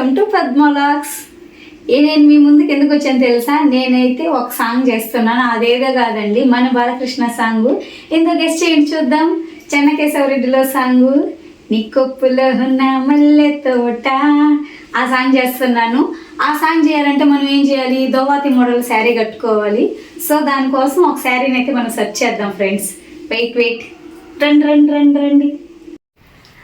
Welcome to పద్మలాక్స్ ఏ నేను మీ ముందుకు ఎందుకు వచ్చాను తెలుసా? నేనైతే ఒక సాంగ్ చేస్తున్నాను. అదేదో కాదండి మన బాలకృష్ణ సాంగ్. ఎందుకు గెస్ట్ చేయండి చూద్దాం. చెన్నకేశవరెడ్డిలో సాంగ్. నిక్కొప్పులో కొప్పులో ఉన్న మల్లె తోట. ఆ సాంగ్ చేస్తున్నాను. ఆ సాంగ్ చేయాలంటే మనం ఏం చేయాలి? దోవాతి మోడల్ శారీ కట్టుకోవాలి. సో దానికోసం ఒక శారీని అయితే మనం సెర్చ్ చేద్దాం ఫ్రెండ్స్. Wait wait. రండి రండి రండి రండి.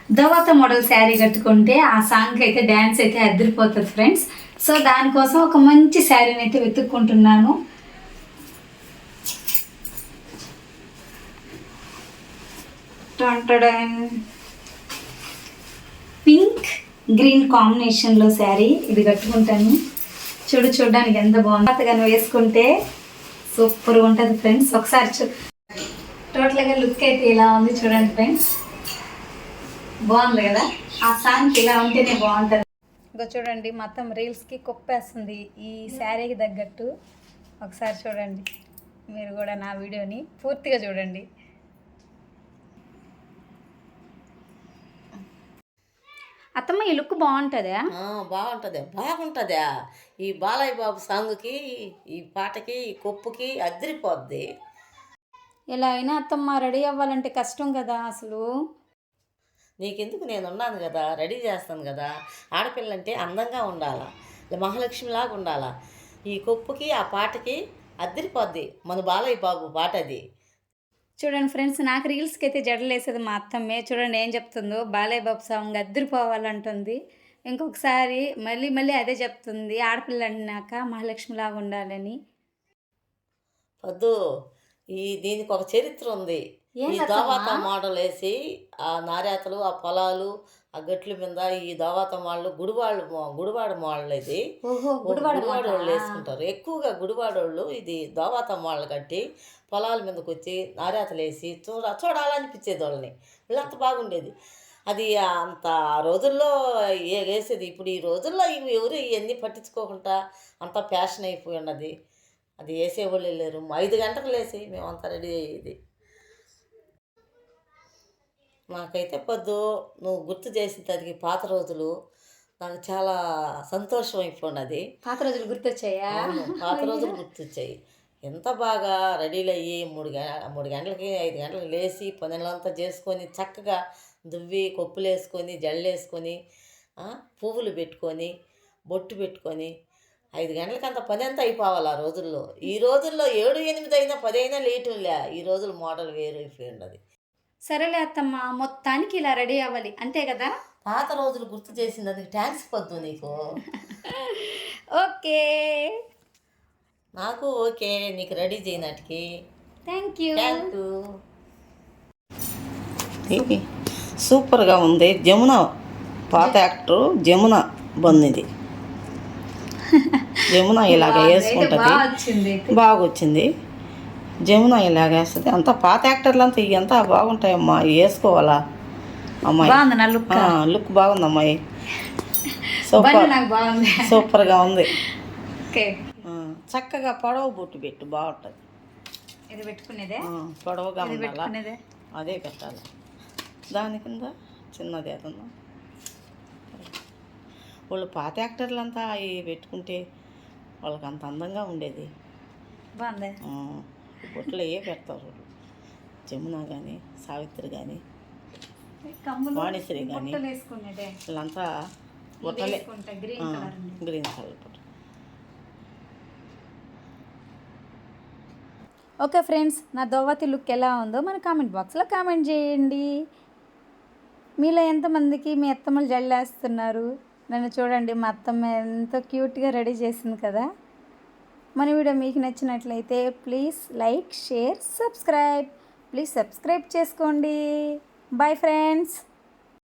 దవాత మోడల్ శారీ కట్టుకుంటే ఆ సాంగ్కి అయితే డ్యాన్స్ అయితే అద్దరిపోతుంది ఫ్రెండ్స్ సో దానికోసం ఒక మంచి శారీని అయితే వెతుక్కుంటున్నాను. పింక్ గ్రీన్ కాంబినేషన్లో శారీ ఇది కట్టుకుంటాను. చూడు చూడడానికి ఎంత బాగుంది. అతగాను వేసుకుంటే సూపర్గా ఉంటుంది ఫ్రెండ్స్ ఒకసారి చూ టోటల్గా లుక్ అయితే ఇలా ఉంది చూడండి ఫ్రెండ్స్ బాగుంది కదా? ఆ సాంగ్కి ఇలా ఉంటేనే బాగుంటుంది. ఇంకా చూడండి మొత్తం రీల్స్కి కుప్పేస్తుంది ఈ శారీకి తగ్గట్టు. ఒకసారి చూడండి మీరు కూడా నా వీడియోని పూర్తిగా చూడండి. అత్తమ్మ ఈ లుక్ బాగుంటుందా? ఆ, బాగుంటుంది బాగుంటుందా? ఈ బాలయ్య బాబు సాంగ్కి ఈ పాటకి ఈ కొప్పుకి అదిరిపోద్ది. ఎలా అయినా అత్తమ్మ రెడీ అవ్వాలంటే కష్టం కదా అసలు. నీకెందుకు నేను ఉన్నాను కదా రెడీ చేస్తాను కదా. ఆడపిల్లంటే అందంగా ఉండాలా? మహాలక్ష్మిలాగా ఉండాలా? ఈ కొప్పుకి ఆ పాటకి అదిరిపోద్ది మన బాలయ్య బాబు పాట అది. చూడండి ఫ్రెండ్స్ నాకు రీల్స్కి అయితే జడలేసేది మా అత్తమ్మే చూడండి ఏం చెప్తుందో. బాలయ్య బాబు సాంగ్ అద్దరిపోవాలంటుంది. ఇంకొకసారి మళ్ళీ మళ్ళీ అదే చెప్తుంది. ఆడపిల్ల అన్నాక మహాలక్ష్మిలాగా ఉండాలని. వద్దు. ఈ దీనికి ఒక చరిత్ర ఉంది. ఈ? దోవాత మోడల్ వేసి ఆ నారేతలు ఆ పొలాలు ఆ గట్ల మీద ఈ దోవాత మోడల్ గుడివాళ్ళు గుడివాడ మోడల్ ఇది గుడివాడ వాళ్ళు వేసుకుంటారు. ఎక్కువగా గుడివాడోళ్ళు ఇది దోవాత మోడల్ కట్టి పొలాల మీదకి వచ్చి నారేతలు వేసి చూడ చూడాలనిపించేది వాళ్ళని. వీళ్ళంత బాగుండేది. అది అంత ఆ రోజుల్లో ఏ వేసేది? ఇప్పుడు ఈ రోజుల్లో ఇవి ఎవరు ఇవన్నీ పట్టించుకోకుండా అంత ఫ్యాషన్ అయిపోయి ఉన్నది. అది వేసేవాళ్ళు వెళ్ళారు ఐదు గంటలకు లేసి మేమంతా రెడీ అయ్యేది. నాకైతే పొద్దు నువ్వు గుర్తు చేసిన దానికి పాత రోజులు. నాకు చాలా సంతోషం అయిపోయినది పాత రోజులు గుర్తొచ్చాయా? పాత రోజులు గుర్తొచ్చాయి. ఎంత బాగా రెడీలు అయ్యి మూడు గ మూడు గంటలకి ఐదు గంటలకు లేచి పనులంతా చేసుకొని చక్కగా దువ్వి కొప్పులు వేసుకొని జల్లు వేసుకొని పువ్వులు పెట్టుకొని బొట్టు పెట్టుకొని ఐదు గంటలకి అంత పని అంతా అయిపోవాలి ఆ రోజుల్లో. ఈ రోజుల్లో ఏడు ఎనిమిది అయినా పది అయినా లేటులే. ఈ రోజుల మోడల్ వేరు అయిపోయి ఉన్నది సరేలే అత్తమ్మ మొత్తానికి ఇలా రెడీ అవ్వాలి. అంతే కదా? పాత రోజులు గుర్తు చేసినందుకు ట్యాంక్స్ పొద్దు నీకు. ఓకే. నాకు ఓకే నీకు రెడీ చేయనట్టుకి. థ్యాంక్ యూ థ్యాంక్ యూ సూపర్గా ఉంది. జమున పాత యాక్టర్ జమున బందిది. జమున ఇలాగ వేసుకుంటుంది. బాగా వచ్చింది. జమున ఇలాగ వేస్తుంది అంతా పాత యాక్టర్లు అంతా ఇవి అంతా బాగుంటాయమ్మా ఇవి వేసుకోవాలా అమ్మాయి లుక్ బాగుంది అమ్మాయి సూపర్ సూపర్గా ఉంది. చక్కగా పొడవు బొట్టు పెట్టు. బాగుంటుంది. ఇది పెట్టుకునేదే? పొడవుగా ఉండాలా? అదే పెట్టాలి. దాని కింద చిన్నది ఏదన్నా. వాళ్ళు పాత యాక్టర్లు అంతా అవి పెట్టుకుంటే వాళ్ళకి అంత అందంగా ఉండేది. బాగుంది. ఆ, బొట్లు ఏ పెడతారు? జమున కానీ సావిత్రి కానీ వాణిశ్రీ కానీ బుట్టలు వీళ్ళంతా బొట్టలే. గ్రీన్ కలర్ బొట్టు. ఓకే ఫ్రెండ్స్ నా దోవతి లుక్ ఎలా ఉందో మన కామెంట్ బాక్స్లో కామెంట్ చేయండి. మీలో ఎంతమందికి మీ అత్తమ్మలు జల్లేస్తున్నారు? నన్ను చూడండి మా అత్తమ్మ ఎంతో క్యూట్గా రెడీ చేసింది కదా. మన వీడియో మీకు నచ్చినట్లయితే please like share subscribe. Please subscribe చేసుకోండి. Bye friends